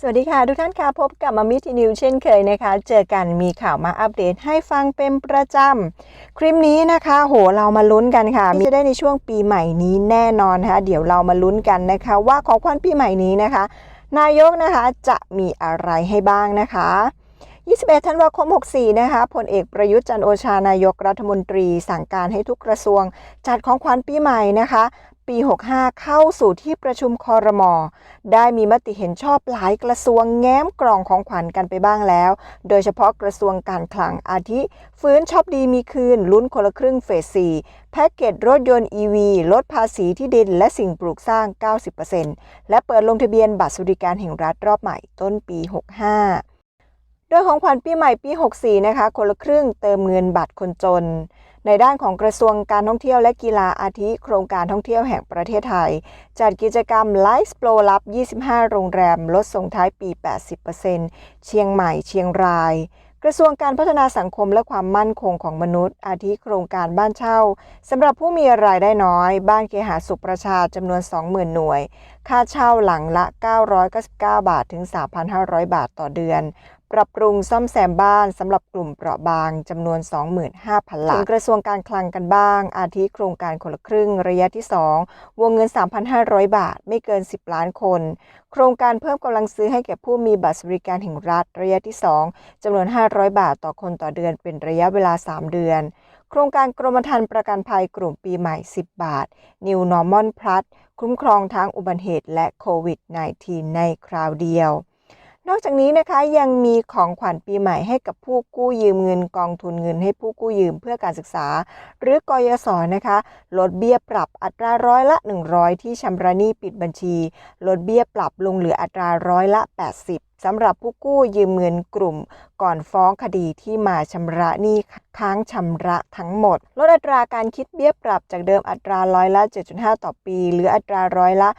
สวัสดีค่ะ ทุกท่านค่ะพบกับมามิทีนิวเช่นเคยนะคะ เจอกันมีข่าวมาอัปเดตให้ฟังเป็นประจำคลิปนี้นะคะ โหเรามาลุ้นกันค่ะ มีจะได้ในช่วงปีใหม่นี้แน่นอนนะคะเดี๋ยวเรามาลุ้นกันนะคะ ว่าของขวัญปีใหม่นี้นะคะ นายกนะคะจะมีอะไรให้บ้างนะคะ 21 ธันวาคม 64 นะคะพลเอกประยุทธ์จันโอชานายกรัฐมนตรี สั่งการให้ทุกกระทรวง จัดของขวัญปีใหม่นะคะ ปี 65 เข้าสู่ที่ประชุมคอรมอได้มีมติเห็นชอบหลายกระทรวงแง้มกล่องของขวัญกันไปบ้างแล้ว โดยเฉพาะกระทรวงการคลังอาทิ ฟื้นช็อปดีมีคืน ลุ้นคนละครึ่งเฟส 4 แพ็กเกจรถยนต์ EV ลดภาษีที่ดินและสิ่งปลูกสร้าง 90%และเปิดลงทะเบียนบัตรสวัสดิการแห่งรัฐรอบใหม่ต้นปี 65โดยของขวัญปีใหม่ปี 64 นะคะ คนละครึ่งเติมเงินบัตรคนจน ในด้านของกระทรวงการท่องเที่ยวและกีฬาอาทิ โครงการท่องเที่ยวแห่งประเทศไทย จัดกิจกรรมไลฟ์โปรลับ 25 โรงแรม ลดส่งท้ายปี 80%เชียงใหม่ เชียงราย กระทรวงการพัฒนาสังคมและความมั่นคงของมนุษย์ อาทิโครงการบ้านเช่าสำหรับผู้มีรายได้น้อย บ้านเคหาสุขประชาจำนวน 20,000 หน่วย ค่าเช่าหลังละ 999 บาทถึง 3,500 บาทต่อเดือน ปรับปรุงซ่อมแซมบ้านสำหรับกลุ่มเปราะบางจำนวน 25,000 หลังกระทรวงการคลังกันบ้าง อาทิโครงการคนละครึ่งระยะที่ 2 วงเงิน 3,500 บาท ไม่เกิน 10 ล้านคน โครงการเพิ่มกำลังซื้อให้แก่ผู้มีบัตรสวัสดิการแห่งรัฐ ระยะที่ 2จำนวน 500 บาทต่อคนต่อเดือนเป็นระยะเวลา 3 เดือน โครงการกรมธรรม์ประกันภัยกลุ่มปีใหม่ 10 บาท New Normal Plus คุ้มครองทั้งอุบัติเหตุและโควิด -19 ในคราวเดียว นอกจากนี้นะคะยังมีของขวัญปีใหม่ให้กับผู้กู้ยืมเงินกองทุนเงินให้ผู้กู้ยืมเพื่อการศึกษา หรือกยศนะคะ ลดเบี้ยปรับอัตราร้อยละ 100 ที่ชำระหนี้ปิดบัญชี ลดเบี้ยปรับลงเหลืออัตราร้อยละ 80 สำหรับผู้กู้ยืมเงินกลุ่ม ก่อนฟ้องคดีที่มาชำระหนี้ค้างชำระทั้งหมด ลดอัตราการคิดเบี้ยปรับจากเดิมอัตราร้อยละ 7.5 ต่อปีหลืออัตราร้อยละ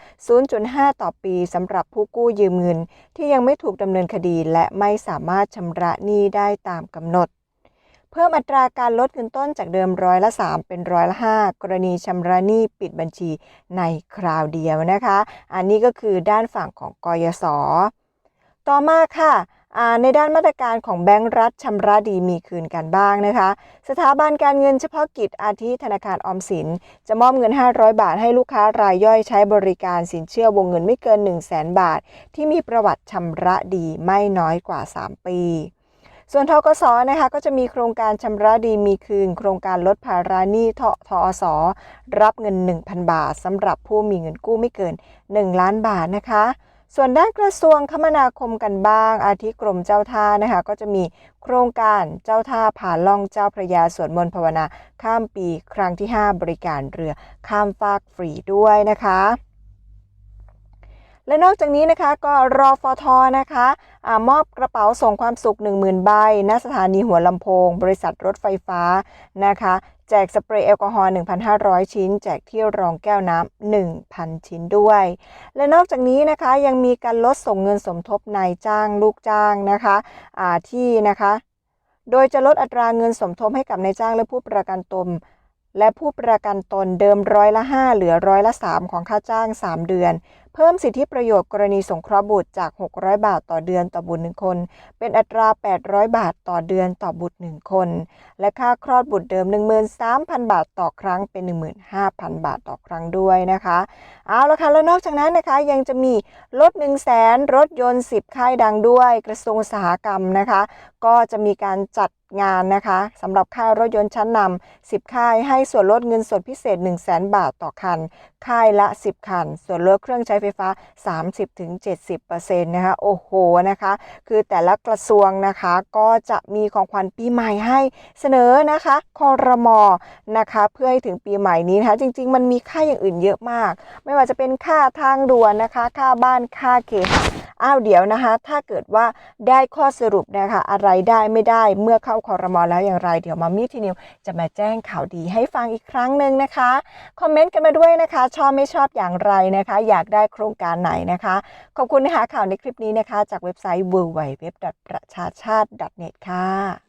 0.5 ต่อปีสำหรับผู้กู้ยืมเงิน ที่ยังไม่ถูกดำเนินคดีและไม่สามารถชำระหนี้ได้ตามกำหนด เพิ่มอัตราการลดเงินต้นจากเดิมร้อยละ 3 เป็นร้อยละ 5 กรณีชำระหนี้ปิดบัญชีในคราวเดียวนะคะ อันนี้ก็คือด้านฝั่งของกยศ ต่อมาค่ะในด้านมาตรการของแบงก์รัฐชำระดีมีคืนกันบ้างนะคะ สถาบันการเงินเฉพาะกิจอาทิธนาคารออมสิน จะมอบเงิน 500 บาทให้ลูกค้ารายย่อยใช้บริการสินเชื่อวงเงินไม่เกิน 1 0 0 0 0 0บาท ที่มีประวัติชำระดีไม่น้อยกว่า 3 ปีส่วนทกสนะคะก็จะมีโครงการชำระดีมีคืน โครงการลดภาระหนี้ททอสรับเงิน 1,000 บาทสำหรับผู้มีเงินกู้ไม่เกิน 1 ล้านบาทนะคะ ส่วนด้านกระทรวงคมนาคมกันบ้าง อาทิกรมเจ้าท่านะคะก็จะมีโครงการเจ้าท่าผ่านล่องเจ้าพระยาสวดมนต์ภาวนา ข้ามปีครั้งที่ 5 บริการเรือข้ามฟากฟรีด้วยนะคะและนอกจากนี้นะคะก็รอฟอทนะคะอมอบกระเป๋าส่งความสุข 10,000 ใบณสถานีหัวลำโพง บริษัทรถไฟฟ้านะคะ แจกสเปรย์แอลกอฮอล์ 1,500 ชิ้น แจกที่รองแก้วน้ำ 1,000 ชิ้นด้วย และนอกจากนี้นะคะยังมีการลดส่งเงินสมทบนายจ้างลูกจ้างนะคะะที่นะคะ โดยจะลดอัตราเงินสมทบให้กับนายจ้างและผู้ประกันตนและผู้ประกันตนเดิมร้อยละ 5 เหลือร้อยละ 3 ของค่าจ้าง 3 เดือน เพิ่มสิทธิประโยชน์กรณีสงเคราะห์บุตรจาก 600 บาทต่อเดือนต่อบุตร1คน เป็นอัตรา 800 บาทต่อเดือนต่อบุตร1คน และค่าคลอดบุตรเดิม 13,000 บาทต่อครั้งเป็น 15,000 บาทต่อครั้งด้วยนะคะ เอาละค่ะแล้วนอกจากนั้นนะคะยังจะมีลด 1 0 0 0 0แสนรถยนต์ 10 ค่ายดังด้วยกระทรวงอุตสาหกรรมนะคะ ก็จะมีการจัด งานนะคะสำหรับค่ายรถยนต์ชั้นนำ10 ค่ายให้ส่วนลดเงินสดพิเศษ 1 0 0 0 0แบาทต่อคัน ค่ายละ 10 คัน ส่วนลดเครื่องใช้ไฟฟ้า 30-70%นะคะโอ้โหนะคะ คือแต่ละกระทรวงนะคะก็จะมีของขวัญปีใหม่ให้เสนอนะคะคอรมอนะคะเพื่อให้ถึงปีใหม่นี้นะคะจริง ๆ มันมีค่าอย่างอื่นเยอะมาก ไม่ว่าจะเป็นค่าทางด่วนนะคะ ค่าบ้านค่าเคหะ อ้าวเดี๋ยวนะคะ ถ้าเกิดว่าได้ข้อสรุปนะคะอะไรได้ไม่ได้เมื่อเข้าคอรมอแล้วอย่างไรเดี๋ยวมามี่ทีนิวจะมาแจ้งข่าวดีให้ฟังอีกครั้งหนึ่งนะคะคอมเมนต์กันมาด้วยนะคะ ชอบไม่ชอบอย่างไรนะคะ อยากได้โครงการไหนนะคะ ขอบคุณนะคะข่าวในคลิปนี้นะคะ จากเว็บไซต์ w w w ประชาชาติ .net ค่ะ